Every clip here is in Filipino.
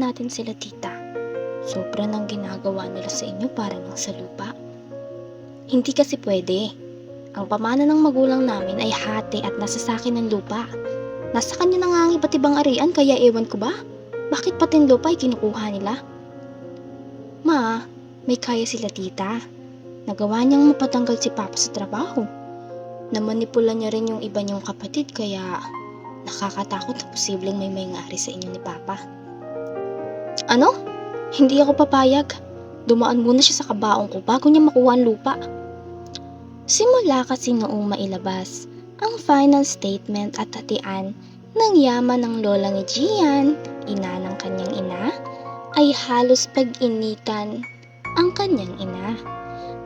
natin sila tita. Sobra nang ginagawa nila sa inyo para lang sa lupa. Hindi kasi pwede. Ang pamana ng magulang namin ay hati at nasa sakin ng lupa. Nasa kanya na nga ang iba't ibang arian kaya ewan ko ba? Bakit pati lupa ay kinukuha nila? Ma, may kaya sila tita. Nagawa niyang mapatanggal si Papa sa trabaho. Namanipula niya rin yung iba niyong kapatid kaya nakakatakot na posibleng may may-ngari sa inyo ni Papa. Ano? Hindi ako papayag. Dumaan muna siya sa kabaong ko bago niya makuha ang lupa. Simula kasi noong mailabas ang final statement at hatian ng yaman ng lola ni Gian, ina ng kanyang ina, ay halos pag-initan ang kanyang ina.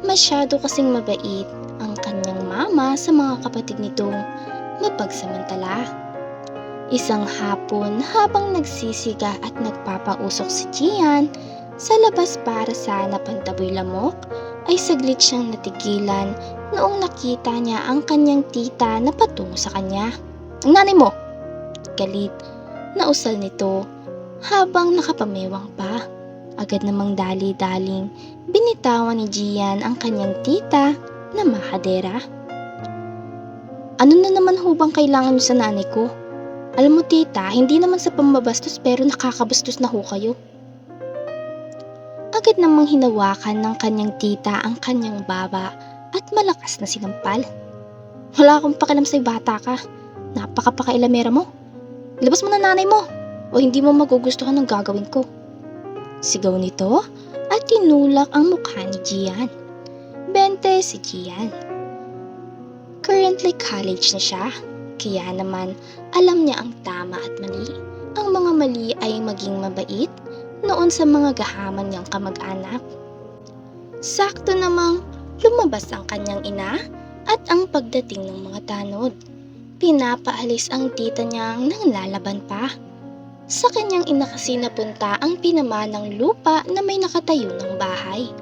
Masyado kasing mabait ang kanyang mama sa mga kapatid nitong mapagsamantala. Isang hapon habang nagsisiga at nagpapausok si Gian sa labas para sana pantaboy lamok, ay saglit siyang natigilan noong nakita niya ang kanyang tita na patungo sa kanya. Ang nanay mo! Galit na usal nito habang nakapamewang pa. Agad namang dali-daling binitawan ni Gian ang kanyang tita na mahadera. Ano na naman hubang kailangan niyo sa nanay ko? Alam mo tita, hindi naman sa pambabastos pero nakakabastos na ho kayo. Agad namang hinawakan ng kanyang tita ang kanyang baba at malakas na sinampal. Wala akong pakialam sa'yo bata ka. Napakapakailamera mo. Ilabas mo na nanay mo o hindi mo magugustuhan ng gagawin ko. Sigaw nito at tinulak ang mukha ni Gian. Bente si Gian. Currently college na siya, kaya naman alam niya ang tama at mali. Ang mga mali ay maging mabait noon sa mga gahaman niyang kamag-anak. Sakto namang lumabas ang kanyang ina at ang pagdating ng mga tanod. Pinapaalis ang tita niyang nang lalaban pa. Sa kanyang ina kasi napunta ang pinamanang lupa na may nakatayo ng bahay.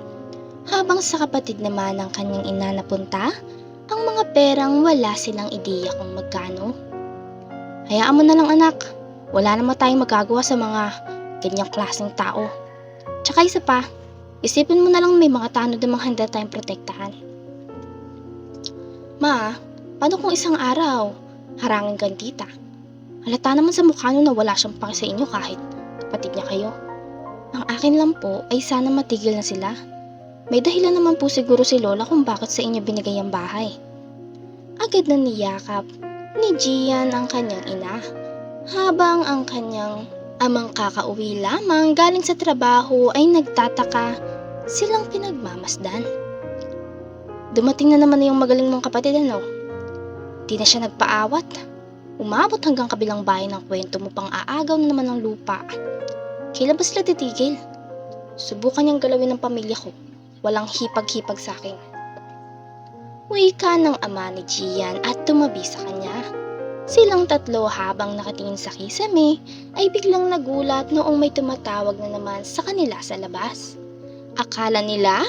Habang sa kapatid naman ng kanyang ina napunta, ang mga perang wala silang ideya kung magkano. Hayaan mo na lang anak, wala naman tayong magagawa sa mga ganyang klaseng tao. Tsaka isa pa, isipin mo na lang may mga tanod na handa tayong protektahan. Ma, paano kung isang araw, harangin kang tita? Halata naman sa mukha na wala siyang pake sa inyo kahit kapatid niya kayo. Ang akin lang po ay sana matigil na sila. May dahilan naman po siguro si Lola kung bakit sa inyo binigay ang bahay. Agad na niyakap ni Gian ang kanyang ina, habang ang kanyang amang kakauwi lamang galing sa trabaho ay nagtataka silang pinagmamasdan. Dumating na naman na yung magaling mong kapatid ano? Di na siya nagpaawat. Umabot hanggang kabilang bahay ng kwento mo pang aagaw na naman ng lupa. Kailan ba sila titigil? Subukan niyang galawin ng pamilya ko. Walang hipag-hipag sa akin. Wika ng ama ni Gian at tumabi sa kanya. Silang tatlo habang nakatingin sa kisame ay biglang nagulat noong may tumatawag na naman sa kanila sa labas. Akala nila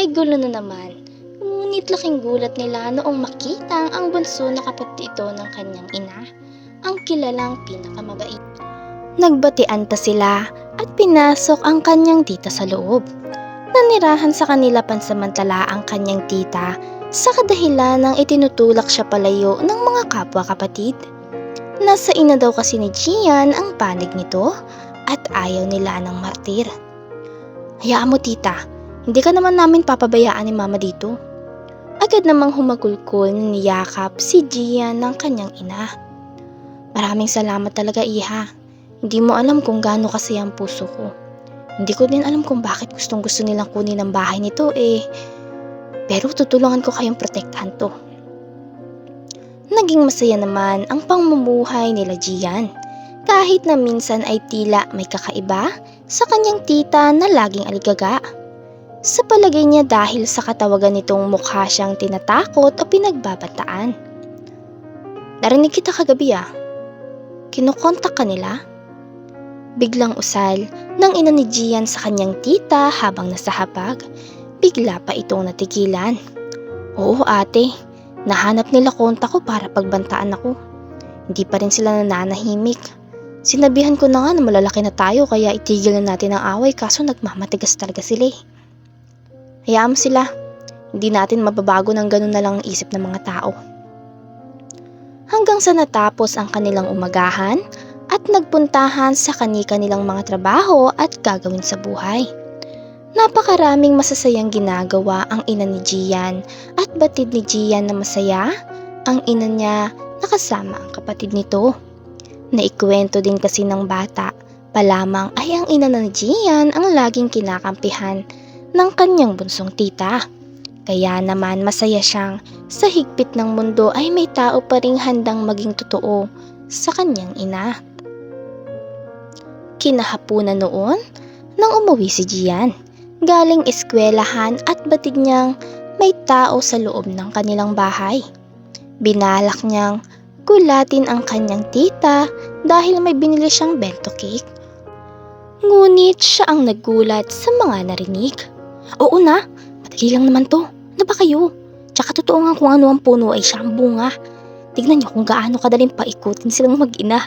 ay gulo na naman. Ngunit laking gulat nila noong makita ang bunso na kapatid ito ng kanyang ina, ang kilalang pinakamabait. Nagbatian ta sila at pinasok ang kanyang tita sa loob. Nanirahan sa kanila pansamantala ang kanyang tita sa kadahilan ng itinutulak siya palayo ng mga kapwa kapatid. Nasa ina daw kasi ni Gian ang panig nito at ayaw nila ng martir. Hayaan mo tita, hindi ka naman namin papabayaan ni mama dito. Agad namang humagulkol na niyakap si Gian ng kanyang ina. Maraming salamat talaga iha. Hindi mo alam kung gaano kasi ang puso ko. Hindi ko din alam kung bakit gustong gusto nilang kunin ang bahay nito eh. Pero tutulungan ko kayong protektahan to. Naging masaya naman ang pangmumuhay nila Gian. Kahit na minsan ay tila may kakaiba sa kanyang tita na laging aligaga. Sa palagay niya dahil sa katawagan nitong mukha siyang tinatakot o pinagbabataan. Narinig kita kagabi ah. Kinukontak ka nila? Biglang usal ng ina ni Gian sa kanyang tita habang nasa hapag. Bigla pa itong natigilan. Oo ate, nahanap nila kontak ko para pagbantaan ako. Hindi pa rin sila nananahimik. Sinabihan ko na nga na malalaki na tayo kaya itigil na natin ang away kaso nagmamatigas talaga sila eh. Hayaan mo sila. Hindi natin mababago ng ganun na lang ang isip ng mga tao. Hanggang sa natapos ang kanilang umagahan at nagpuntahan sa kani-kanilang mga trabaho at gagawin sa buhay. Napakaraming masasayang ginagawa ang ina ni Gian at batid ni Gian na masaya ang ina niya nakasama ang kapatid nito. Naikwento din kasi ng bata pa lamang ay ang ina ni Gian ang laging kinakampihan ng kanyang bunsong tita. Kaya naman masaya siyang sa higpit ng mundo ay may tao pa ring handang maging totoo sa kanyang ina. Kinahapunan noon nang umuwi si Gian. Galing eskwelahan at batid niyang may tao sa loob ng kanilang bahay. Binalak niyang gulatin ang kanyang tita dahil may binili siyang bento cake. Ngunit siya ang nagulat sa mga narinig. Oo na, madali lang naman to. Ano ba kayo? Tsaka totoo nga kung ano ang puno ay siyang bunga. Tignan niyo kung gaano kadaling paikutin silang mag-ina.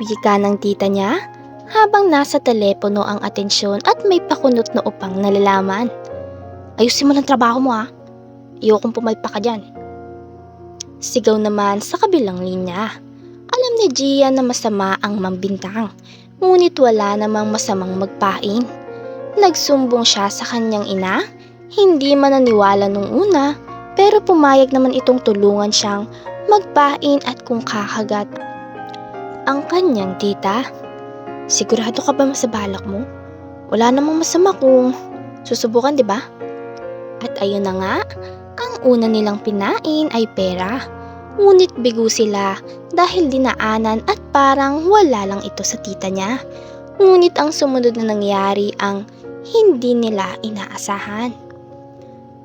Wika ng tita niya habang nasa telepono ang atensyon at may pakunot na upang nalalaman. Ayusin mo lang trabaho mo ha. Ayokong pumalpa ka dyan. Sigaw naman sa kabilang linya. Alam ni Gia na masama ang mambintang, ngunit wala namang masamang magpain. Nagsumbong siya sa kanyang ina, hindi man naniwala nung una, pero pumayag naman itong tulungan siyang magpain at kung kakagat ang kanyang tita. Sigurado ka ba sa balak mo? Wala namang masama kung susubukan, di ba? At ayun na nga, ang una nilang pinain ay pera. Ngunit bigo sila dahil dinaanan at parang wala lang ito sa tita niya. Ngunit ang sumunod na nangyari ang hindi nila inaasahan.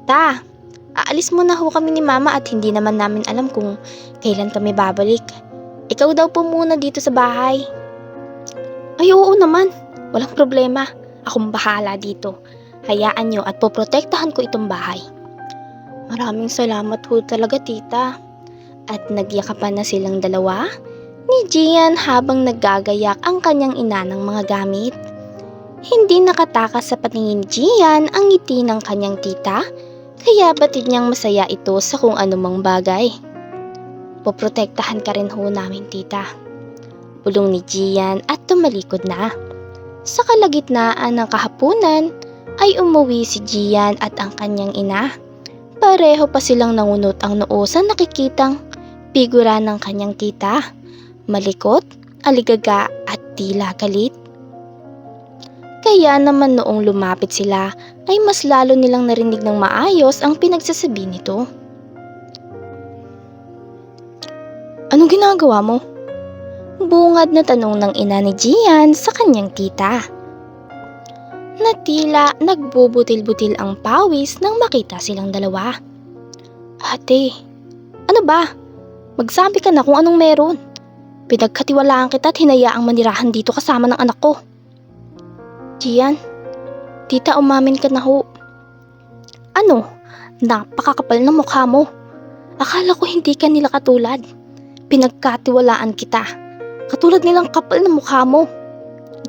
Ta, aalis muna ho kami ni mama at hindi naman namin alam kung kailan kami babalik. Ikaw daw po muna dito sa bahay. Ay oo naman, walang problema. Akong bahala dito. Hayaan nyo at poprotektahan ko itong bahay. Maraming salamat ho talaga tita. At nagyakapan na silang dalawa ni Gian habang naggagayak ang kanyang ina ng mga gamit. Hindi nakatakas sa patingin ni Gian ang ngiti ng kanyang tita, kaya batid niyang masaya ito sa kung anumang bagay. Poprotektahan ka rin ho namin tita. Bulong ni Gian at tumalikod na. Sa kalagitnaan ng kahapunan ay umuwi si Gian at ang kanyang ina. Pareho pa silang nangunot ang noo sa nakikitang figura ng kanyang tita. Malikot, aligaga at tila galit. Kaya naman noong lumapit sila ay mas lalo nilang narinig ng maayos ang pinagsasabi nito. Anong ginagawa mo? Bungad na tanong ng ina ni Gian sa kanyang tita. Na tila nagbubutil-butil ang pawis nang makita silang dalawa. Ate, ano ba? Magsabi ka na kung anong meron. Pinagkatiwalaan kita at hinayaang manirahan dito kasama ng anak ko. Gian, tita umamin ka na ho. Ano? Napakakapal ng mukha mo. Akala ko hindi ka nila katulad. Pinagkatiwalaan kita. Katulad nilang kapal na mukha mo.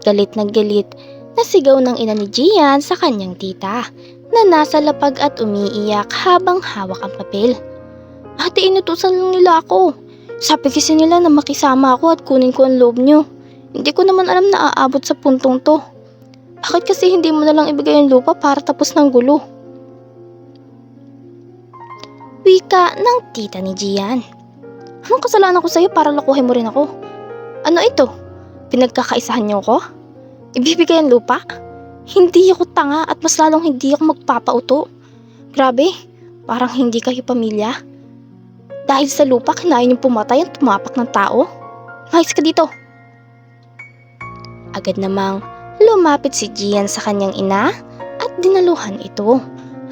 Galit na galit na sigaw ng ina ni Gian sa kanyang tita na nasa lapag at umiiyak habang hawak ang papel. Ate, inutusan lang nila ako. Sabi kasi nila na makisama ako at kunin ko ang loob nyo. Hindi ko naman alam na aabot sa puntong to. Bakit kasi hindi mo na lang ibigay ang lupa para tapos ng gulo? Wika ng tita ni Gian. Anong kasalanan ko sa'yo para lokohin mo rin ako? Ano ito? Pinagkakaisahan niyo ko? Ibibigay ang lupa? Hindi ako tanga at mas lalong hindi ako magpapauto. Grabe, parang hindi kayo pamilya. Dahil sa lupa, kinain yung pumatay ang tumapak ng tao. Mayos ka dito. Agad namang lumapit si Gian sa kanyang ina at dinaluhan ito.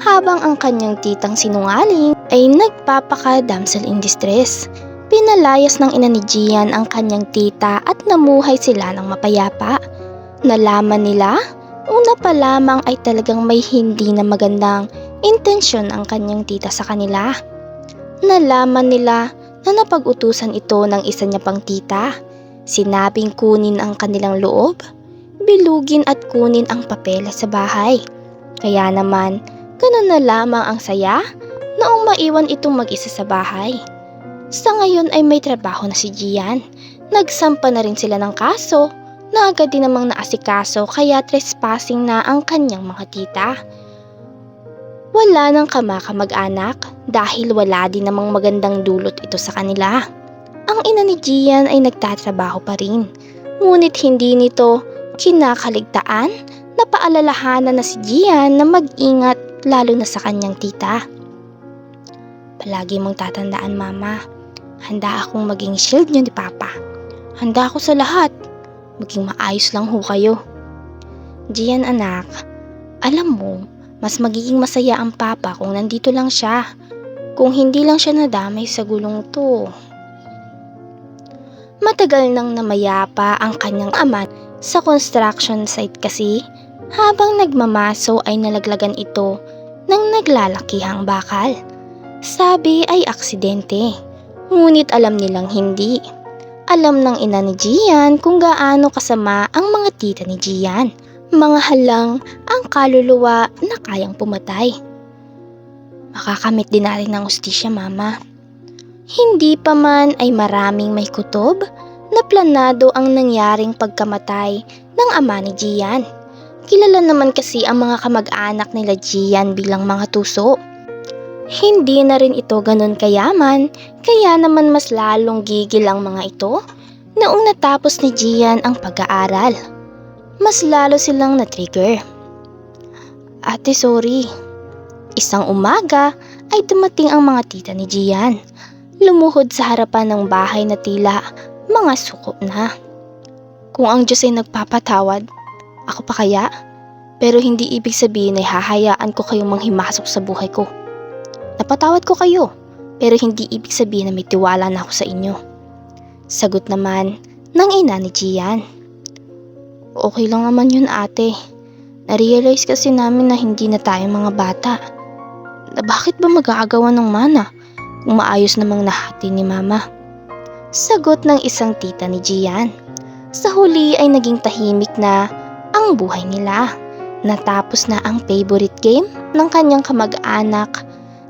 Habang ang kanyang titang sinungaling ay nagpapaka damsel in distress. Pinalayas ng ina ni Gian ang kanyang tita at namuhay sila ng mapayapa. Nalaman nila, una pa lamang ay talagang may hindi na magandang intensyon ang kanyang tita sa kanila. Nalaman nila na napag-utusan ito ng isa niya pang tita. Sinabing kunin ang kanilang loob, bilugin at kunin ang papeles sa bahay. Kaya naman, ganun na lamang ang saya noong maiwan itong mag-isa sa bahay. Sa ngayon ay may trabaho na si Gian. Nagsampa na rin sila ng kaso na agad din namang naasikaso kaya trespassing na ang kanyang mga tita. Wala nang kamakamag-anak dahil wala din namang magandang dulot ito sa kanila. Ang ina ni Gian ay nagtatrabaho pa rin. Ngunit hindi nito kinakaligtaan na paalalahanan na si Gian na mag-ingat lalo na sa kanyang tita. Palagi mong tatandaan mama, handa akong maging shield niyo ni Papa. Handa ako sa lahat. Maging maayos lang ho kayo. Gian anak, alam mo, mas magiging masaya ang Papa kung nandito lang siya. Kung hindi lang siya nadamay sa gulong to. Matagal nang namayapa ang kanyang ama sa construction site kasi habang nagmamaso ay nalaglagan ito ng naglalakihang bakal. Sabi ay aksidente, ngunit alam nilang hindi. Alam ng ina ni Gian kung gaano kasama ang mga tita ni Gian. Mga halang ang kaluluwa na kayang pumatay. Makakamit din natin ng ustisya mama. Hindi pa man ay maraming may kutob na planado ang nangyaring pagkamatay ng ama ni Gian. Kilala naman kasi ang mga kamag-anak nila Gian bilang mga tuso. Hindi na rin ito ganun kayaman, kaya naman mas lalong gigil ang mga ito noong natapos ni Gian ang pag-aaral. Mas lalo silang na-trigger. Ate, sorry. Isang umaga ay dumating ang mga tita ni Gian. Lumuhod sa harapan ng bahay na tila mga suko na. Kung ang Diyos ay nagpapatawad, ako pa kaya? Pero hindi ibig sabihin ay hahayaan ko kayong manghimasok sa buhay ko. Napatawad ko kayo, pero hindi ibig sabihin na may tiwala na ako sa inyo. Sagot naman ng ina ni Gian. Okay lang naman yun ate. Narealize kasi namin na hindi na tayo mga bata. Na bakit ba mag-aagawan ng mana kung maayos namang nahati ni mama? Sagot ng isang tita ni Gian. Sa huli ay naging tahimik na ang buhay nila. Natapos na ang favorite game ng kanyang kamag-anak